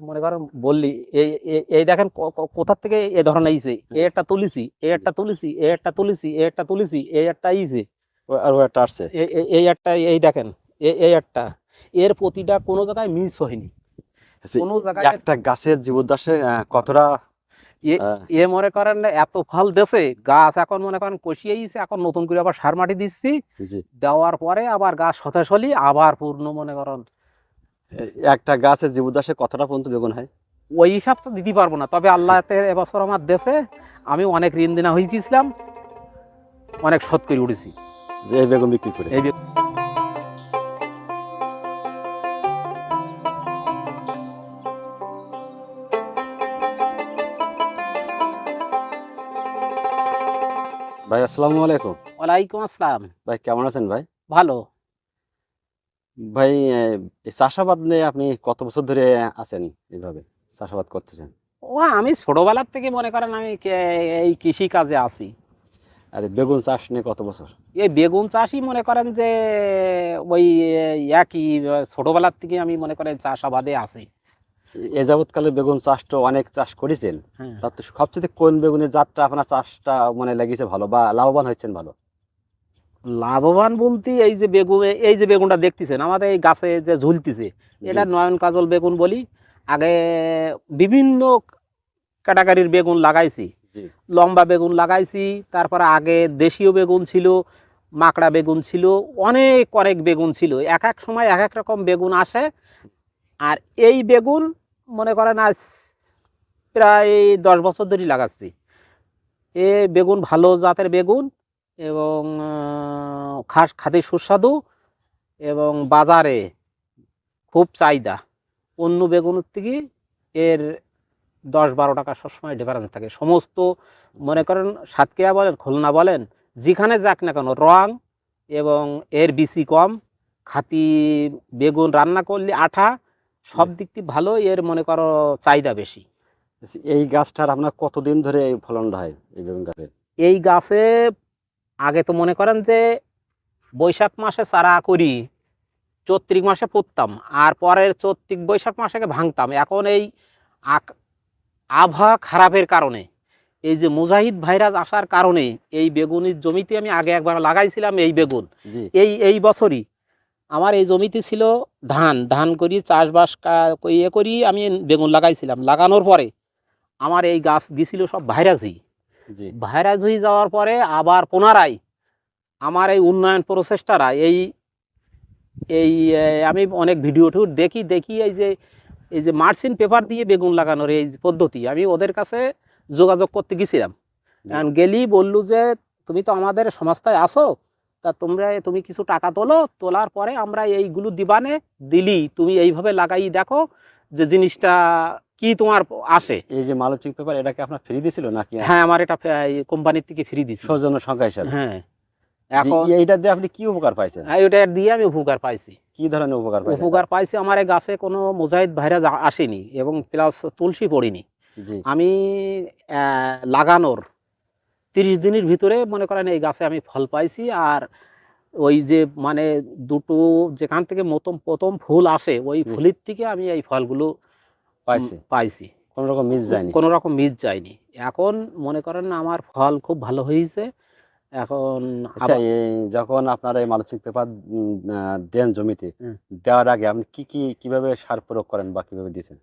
মনে করেন বললি এই দেখেন কোথার থেকে এ ধরনের আইছে? এ একটা তুলিছি এ একটা তুলিছি এ একটা তুলিছি এ একটা তুলিছি এই একটা ও- আর একটা আসছে। এ- এ- এই একটা এই দেখেন এই একটা এর প্রতিটা কোনো জায়গায় মিস হয়নি। কোনো জায়গায় একটা গাছের জীবদ্দশে আহ, কতটা এ- মনে করেন এত ফল দেশে গাছ এখন মনে করেন কষিয়েছে এখন নতুন করে আবার সার মাটি দিচ্ছি। দেওয়ার পরে আবার গাছ সতেজ হলি আবার পূর্ণ মনে করেন এ- একটা গাছের জীবদ্দশে কতটা পর্যন্ত বেগুন হয়। ওই হিসাব তো দিতে পারব না। তবে আল্লাহ এবছর আমার দেশে আমি অনেক ঋণ দিনা হয়ে গেছিলাম অনেক শোধ করে উঠেছি। যে এই বেগুন বিক্রি করে। এই ভাই আসসালামু আলাইকুম। ওয়ালাইকুম আসসালাম। ভাই কেমন আছেন ভাই? ভালো। ভাই এই চাষাবাদ নিয়ে আপনি কত বছর ধরে আছেন এইভাবে চাষাবাদ করতেছেন? ও আমি ছোটবেলার থেকে মনে করেন আমি এই কৃষি কাজে আছি। আর বেগুন চাষ নিয়ে কত বছর? এই বেগুন চাষই মনে করেন যে ওই একই ছোটবেলার থেকে আমি মনে করেন চাষাবাদে আছি। এ যাবৎকালে বেগুন চাষটা অনেক চাষ করেছেন। হ্যাঁ। তার তো সবচেয়ে কোন বেগুনের জাতটা আপনার চাষটা মনে লাগিয়েছে ভালো বা লাভবান হয়েছেন ভালো? লাভবান বলতে এই যে বেগুন এই যে বেগুনটা দেখতেছেন আমাদের এই গাছে যে ঝুলতেছে এটা নয়ন কাজল বেগুন বলি। আগে বিভিন্ন ক্যাটাগরির বেগুন লাগাইছি। লম্বা বেগুন লাগাইছি তারপরে আগে দেশীয় বেগুন ছিল মাকড়া বেগুন ছিল অনেক অনেক বেগুন ছিল। এক এক সময় এক এক রকম বেগুন আসে। আর এই বেগুন মনে করেন আজ প্রায় দশ বছর ধরেই লাগাচ্ছি। এ বেগুন ভালো জাতের বেগুন এবং খাস খাতে সুস্বাদু এবং বাজারে খুব চাহিদা। অন্য বেগুনের থেকে এর দশ বারো টাকা সবসময় ডিফারেন্স থাকে। সমস্ত মনে করেন সাতক্ষীরা বলেন খুলনা বলেন যেখানে যাক না কেন রং এবং এর বিসি কম খাতি বেগুন রান্না করলে আঠা সব দিক থেকে ভালো এর মনে করো চাহিদা বেশি। এই গাছটার আপনার কতদিন ধরে এই ফলনটা হয় এই বেগুন গাছের এই গাছে আগে তো মনে করেন যে বৈশাখ মাসে চারা করি চৈত্রিক মাসে পুঁততাম আর পরের চৈত্রিক বৈশাখ মাসে ভাঙতাম। এখন এই আক- আবহাওয়া খারাপের কারণে এই যে মুজাহিদ ভাইরাস আসার কারণে এই বেগুনের জমিতে আমি আগে একবার লাগাইছিলাম এই বেগুন। এই এই বছরই আমার এই জমিতে ছিল ধান। ধান করি চাষবাস ইয়ে করি আমি বেগুন লাগাইছিলাম। লাগানোর পরে আমার এই গাছ দিছিল সব ভাইরাসই। ভাইরাস হয়ে যাওয়ার পরে আবার পুনরায় আমার এই উন্নয়ন প্রচেষ্টারা এই এই আমি অনেক ভিডিও টুর দেখি দেখি এই যে এই যে মার্সিন পেপার দিয়ে বেগুন লাগানোর এই পদ্ধতি আমি ওদের কাছে যোগাযোগ করতে গেছিলাম। কারণ গেলি বললু যে তুমি তো আমাদের সংস্থায় আসো তা তোমরা তুমি কিছু টাকা তোলো তোলার পরে আমরা এইগুলো দিবানে দিলি তুমি এইভাবে লাগাই দেখো যে জিনিসটা কি তোমার আসে? এই যে মালচিং পেপার এটাকে আপনার ফ্রি দিছিল নাকি? হ্যাঁ আমার এটা কোম্পানির থেকে ফ্রি দিছি সৌজন্য সংখ্যা হিসাবে। হ্যাঁ। এখন এইটা দিয়ে আপনি কি উপকার পাইছেন? হ্যাঁ, ওটা দিয়ে আমি উপকার পাইছি। কি ধরনের উপকার উপকার পাইছি আমার এই গাছে কোনো মোজাহিদ ভাইরাস আসেনি এবং প্লাস তুলসী পড়িনি। জি। আমি লাগানোর তিরিশ দিনের ভিতরে মনে করেন এই গাছে আমি ফল পাইছি আর ওই যে মানে দুটো যেখান থেকে প্রথম প্রথম ফুল আসে ওই ফুলের থেকে আমি এই ফলগুলো পাইছে। পাইছি। কোন রকম মিস যায়নি। কোনো রকম মিস যায়নি। এখন মনে করেন আমার ফল খুব ভালো হয়েছে। এখন আচ্ছা, যখন আপনার এই মালচিং পেপার দেন জমিতে দেওয়ার আগে আপনি কি কি কীভাবে সার প্রয়োগ করেন বা কীভাবে দিয়েছেন?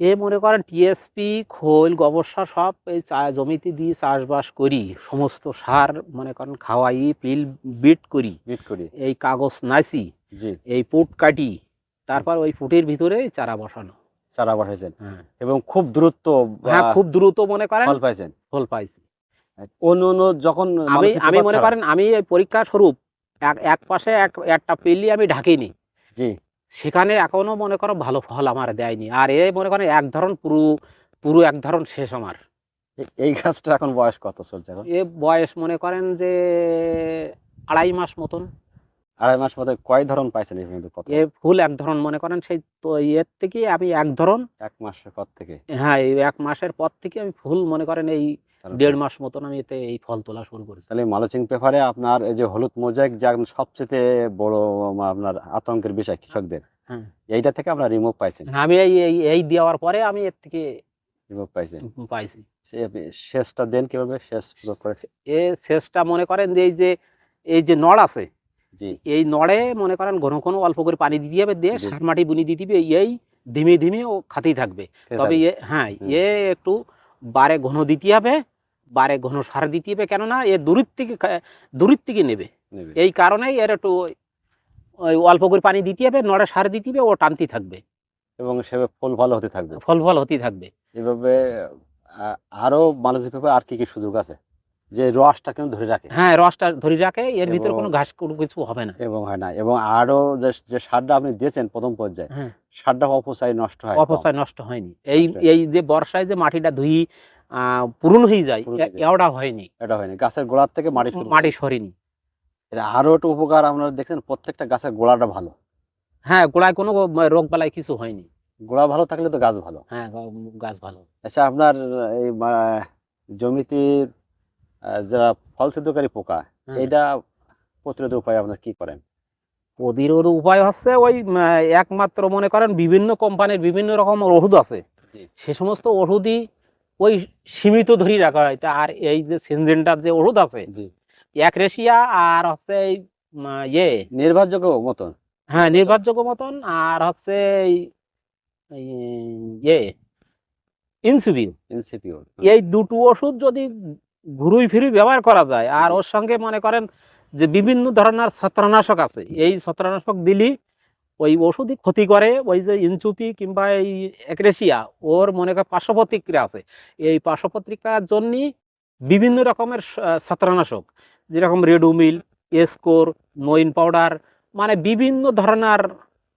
এ মনে করেন টিএসপি খোল গোবর সার সব এই জমিতে দিয়ে চাষবাস করি। সমস্ত সার মনে করেন খাওয়াই পিল বিট করি। বিট করি। এই কাগজ জি। এই পুট কাটি তারপর ওই পুটের ভিতরে চারা বসানো। চারা পাঠাইছেন। হ্যাঁ। এবং খুব দ্রুত হ্যাঁ খুব দ্রুত মনে করেন ফল পাইছেন। ফল পাইছি। অন্য অন্য যখন আমি আমি মনে করেন আমি এই পরীক্ষা স্বরূপ এক এক পাশে এক একটা পেলি আমি ঢাকিনি। জি। সেখানে এখনও মনে করো ভালো ফল আমার দেয়নি। আর এ মনে করেন এক ধরন পুরো পুরো এক ধরন শেষ আমার। এই গাছটা এখন বয়স কত চলছে এখন? এ বয়স মনে করেন যে আড়াই মাস মতন। আড়াই মাস মধ্যে কয় ধরন পাইছেন এই পর্যন্ত কত এ ফুল এক ধরন মনে করেন সেই তো এর থেকে আমি এক ধরন। এক মাসের পর থেকে? হ্যাঁ এই এক মাসের পর থেকে আমি ফুল মনে করেন এই দেড় মাস মতন আমি এতে এই ফল তোলা শুরু করেছি। তাহলে মালচিং পেপারে আপনার এই যে হলুদ মোজাইক যা সবচেয়ে বড় আপনার আতঙ্কের বিষয় কৃষকদের হ্যাঁ। এইটা থেকে আপনার রিমুভ পাইছেন? আমি এই এই এই দেওয়ার পরে আমি এর থেকে রিমুভ পাইছেন? পাইছি। সে আপনি শেষটা দেন কীভাবে? শেষ করে এ শেষটা মনে করেন যে এই যে এই যে নড় আছে এই নড়ে মনে করেন ঘন ঘন অল্প করে পানি দিতে হবে দিয়ে সার মাটি বুনি দিতে হবে এই ধিমে ধিমে ও খাতেই থাকবে। তবে হ্যাঁ এ একটু বারে ঘন দিতে হবে বারে ঘন সার দিতে হবে কেননা এ দূরের থেকে দূরের থেকে নেবে। এই কারণেই এর একটু ওই- অল্প করে পানি দিতে হবে নড়ে সার দিতে হবে ও টানতে থাকবে। এবং সেভাবে ফল ভালো হতে থাকবে। ফল ফল হতেই থাকবে। এভাবে আরও মালচিং আর কি কি সুযোগ আছে? যে রসটা কিন্তু ধরে রাখে? হ্যাঁ রসটা ধরে রাখে এর ভিতরে কোনো ঘাস কোনো কিছু হবে না। এবং হয় না এবং আরও যে যে সারটা আপনি দিয়েছেন প্রথম পর্যায়ে হ্যাঁ। সারটা অপচয় নষ্ট হয় অপচয় নষ্ট হয়নি। এই এই যে বর্ষায় যে মাটিটা ধুই পূরণ হয়ে যায় পূরণ হয়ে এ- হয়নি। এটা হয়নি গাছের গোড়ার থেকে মাটি মাটি সরেনি। এর আরও একটা উপকার আপনারা দেখছেন প্রত্যেকটা গাছের গোড়াটা ভালো। হ্যাঁ গোড়ায় কোনো রোগ বালাই কিছু হয়নি। গোড়া ভালো থাকলে তো গাছ ভালো। হ্যাঁ গাছ ভালো। আচ্ছা আপনার এই জমিতে যারা ফল সিদ্ধকারী পোকা হ্যাঁ। এটা প্রতিরোধের উপায় আপনার কি করেন? প্রতিরোধ উপায় হচ্ছে ওই একমাত্র মনে করেন বিভিন্ন কোম্পানির বিভিন্ন রকম ওষুধ আছে। সে সমস্ত ওষুধই ওই সীমিত ধরে রাখা হয়। আর এই যে সিনজেন্টার যে ওষুধ আছে জি। একরেশিয়া আর হচ্ছে এই ইয়ে। নির্ভরযোগ্য মতন? হ্যাঁ নির্ভরযোগ্য মতন আর হচ্ছে ইয়ে ইনসুলিন ইনসিপিও এই দুটো ওষুধ যদি ঘুরুই ফিরুই ব্যবহার করা যায়। আর ওর সঙ্গে মনে করেন যে বিভিন্ন ধরনের ছত্রানাশক আছে। এই ছত্রানাশক দিলি ওই ওষুধই ক্ষতি করে। ওই যে ইনচুপি কিংবা এই একরেশিয়া ওর মনে করেন পার্শ্ব প্রতিক্রিয়া আছে। এই পার্শ্ব প্রতিক্রিয়ার জন্যই বিভিন্ন রকমের ছত্রানাশক যেরকম রেডুমিল এসকোর নইন পাউডার মানে বিভিন্ন ধরনের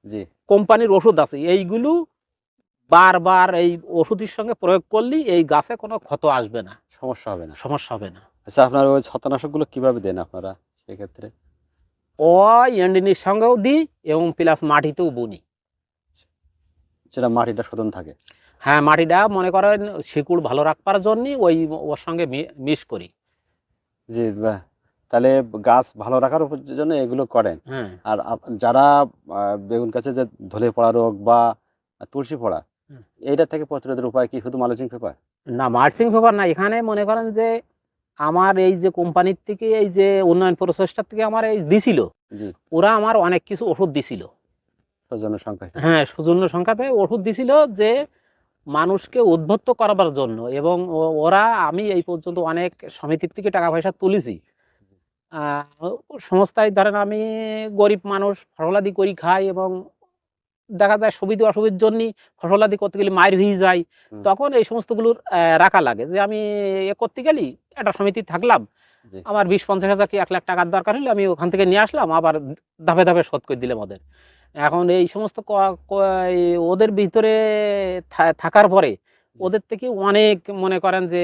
যে কোম্পানির ওষুধ আছে। এইগুলো বারবার এই ওষুধের সঙ্গে প্রয়োগ করলে এই গাছে কোনো ক্ষত আসবে না। সমস্যা হবে না। সমস্যা হবে না। আচ্ছা আপনার ওই ছত্রনাশকগুলো কীভাবে দেন আপনারা সেক্ষেত্রে? ও এন্ডিনির সঙ্গেও দিই এবং প্লাস মাটিতেও বুনি। যেটা মাটিটা শোধন থাকে। হ্যাঁ মাটিটা মনে করেন শিকুড় ভালো রাখবার জন্যই ওই ওর সঙ্গে মিশ করি। জি বাহ। তাহলে গাছ ভালো রাখার জন্য এগুলো করেন। হ্যাঁ। আর যারা বেগুন গাছে যে ধলে পড়া রোগ বা তুলসী পড়া। এইটা থেকে প্রতিরোধের উপায় কি? শুধু মালচিং পেপার? না মার্সিং পেপার না এখানে মনে করেন যে আমার এই যে কোম্পানির থেকে এই যে উন্নয়ন প্রচেষ্টার থেকে আমার এই দিছিল। ওরা আমার অনেক কিছু ওষুধ দিছিল। প্রজন্ম সংখ্যা হ্যাঁ সুজন্য সংখ্যাতে ওষুধ দিছিল যে মানুষকে উদ্বুদ্ধ করাবার জন্য এবং ওরা আমি এই পর্যন্ত অনেক সমিতির থেকে টাকা পয়সা তুলেছি। সংস্থায় ধরেন আমি গরিব মানুষ ফসলাদি করি খাই এবং দেখা যায় সুবিধা অসুবিধার জন্য ফসলাদি করতে গেলে মায়ের হয়ে যায়। তখন এই সমস্তগুলোর রাখা লাগে যে আমি এ করতে গেলি একটা সমিতি থাকলাম। আমার বিশ পঞ্চাশ হাজার কি এক লাখ টাকার দরকার হলে আমি ওখান থেকে নিয়ে আসলাম আবার ধাপে ধাপে শোধ করে দিলাম ওদের। এখন এই সমস্ত ওদের ভিতরে থাকার পরে ওদের থেকে অনেক মনে করেন যে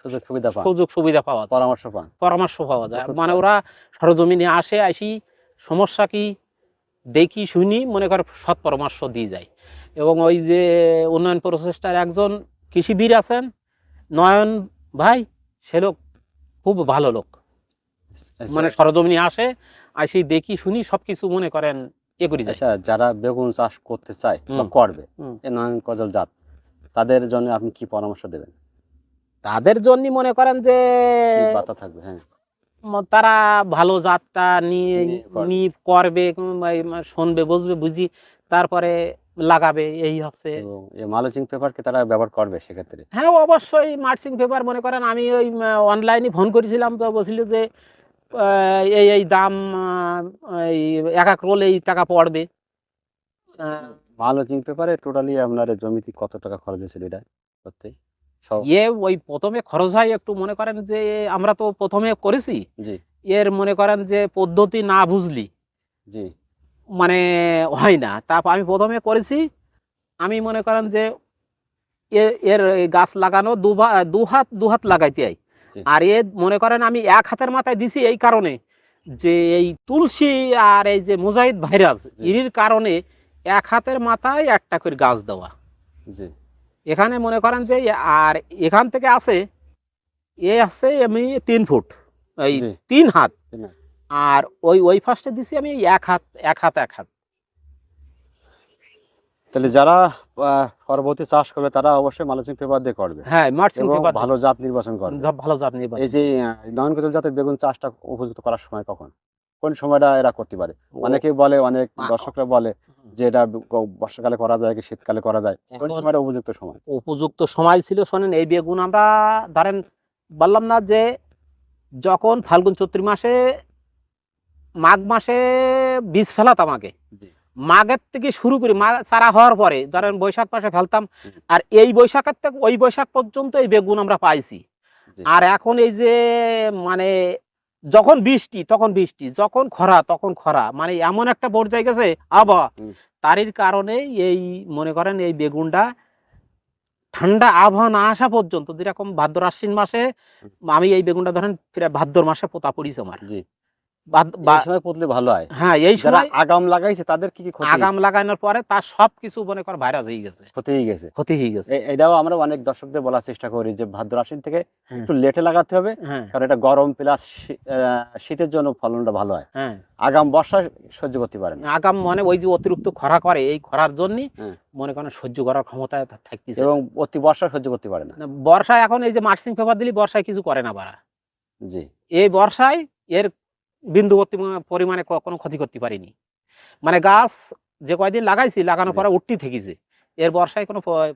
সুযোগ সুবিধা সুযোগ সুবিধা পাওয়া পরামর্শ পান। পরামর্শ পাওয়া যায়। মানে ওরা সরজমিনে আসে আসি সমস্যা কি? দেখি শুনি মনে করে সৎ পরামর্শ দিয়ে যায় এবং ওই যে উন্নয়ন প্রচেষ্টার একজন কৃষিবীর আছেন নয়ন ভাই সে লোক খুব ভালো লোক। আচ্ছা, মানে সরজমিনে আসে আসি দেখি শুনি সবকিছু মনে করেন এ করি আচ্ছা যারা বেগুন চাষ করতে চায় বা করবে নয়ন কজল জাত তাদের জন্য আপনি কি পরামর্শ দেবেন? তাদের জন্য মনে করেন যে বার্তা থাকবে? হ্যাঁ। তারা ভালো জাতটা নিয়ে নিয়ে করবে। শুনবে বুঝবে বুঝি তারপরে লাগাবে এই হচ্ছে। মালচিং পেপারকে তারা ব্যবহার করবে সেক্ষেত্রে? হ্যাঁ অবশ্যই মার্চিং পেপার মনে করেন আমি ওই অনলাইনে ফোন করেছিলাম তো বলছিল যে এই এই দাম এই এক এক রোল এই টাকা পড়বে। মালচিং পেপারে টোটালি আপনার জমিতে কত টাকা খরচ হয়েছিল এটা করতে ইয়ে ওই প্রথমে খরচ হয় একটু মনে করেন যে আমরা তো প্রথমে করেছি। এর মনে করেন যে পদ্ধতি না বুঝলি। জি। মানে হয় না। তারপর আমি প্রথমে করেছি। আমি মনে করেন যে এর গাছ লাগানো দু দু হাত দু হাত লাগাইতে হয় আর এ মনে করেন আমি এক হাতের মাথায় দিছি এই কারণে যে এই তুলসী আর এই যে মুজাহিদ ভাইরাস এর কারণে এক হাতের মাথায় একটা করে গাছ দেওয়া। জি। এখানে মনে করেন যে আর এখান থেকে আছে এ আছে আমি তিন ফুট এই তিন হাত। আর ওই ওই ফার্স্টে দিছি আমি এক হাত এক হাত এক হাত। তাহলে যারা পরবর্তী চাষ করবে তারা অবশ্যই মালচিং পেপার দিয়ে করবে। হ্যাঁ এবং পেপার ভালো জাত নির্বাচন করবে। ভালো জাত নির্বাচন। এই যে নয়ন কোচল জাতের বেগুন চাষটা উপযুক্ত করার সময় কখন? কোন সময়টা এরা করতে পারে? অনেকেই বলে অনেক দর্শকরা বলে যে এটা বর্ষাকালে করা যায় কি শীতকালে করা যায় কোন সময়টা উপযুক্ত সময়। উপযুক্ত সময় ছিল শোনেন এই বেগুন আমরা ধরেন বললাম না যে যখন ফাল্গুন চৈত্র মাসে মাঘ মাসে বীজ ফেলাতাম আগে মাঘের থেকে শুরু করি মাঘ চারা হওয়ার পরে ধরেন বৈশাখ মাসে ফেলতাম আর এই বৈশাখের থেকে ওই বৈশাখ পর্যন্ত এই বেগুন আমরা পাইছি। আর এখন এই যে মানে যখন বৃষ্টি তখন বৃষ্টি যখন খরা তখন খরা মানে এমন একটা পর্যায়ে গেছে আবহাওয়া। তারির কারণে এই মনে করেন এই বেগুনটা ঠান্ডা আবহাওয়া না আসা পর্যন্ত যেরকম ভাদ্র আশ্বিন মাসে আমি এই বেগুনটা ধরেন ভাদ্র মাসে পোতা পড়িছে আমার। জি। সময় পুতলে ভালো হয়। হ্যাঁ এই সময় আগাম লাগাইছে তাদের কি কি ক্ষতি? আগাম লাগানোর পরে তার সব মনে কর ভাইরাস হয়ে গেছে। ক্ষতি গেছে। ক্ষতি গেছে। এটাও আমরা অনেক দর্শকদের বলার চেষ্টা করি যে ভাদ্র আশ্বিন থেকে। একটু লেটে লাগাতে হবে কারণ এটা গরম প্লাস শীতের জন্য ফলনটা ভালো হয়। আগাম বর্ষা সহ্য করতে পারে না। আগাম মানে ওই যে অতিরিক্ত খরা করে এই খরার জন্য। মনে করেন সহ্য করার ক্ষমতা থাকতেছে। এবং অতি বর্ষা সহ্য করতে পারে না। বর্ষায় এখন এই যে মার্চিং পেপার দিলে বর্ষায় কিছু করে না বাড়া। জি। এই বর্ষায় এর বিন্দুবর্তী পরিমাণে ক- কোনো ক্ষতি করতে পারিনি। মানে গাছ যে কয়দিন লাগাইছি লাগানোর পরে উঠতি থেকেছে। এর বর্ষায় কোনো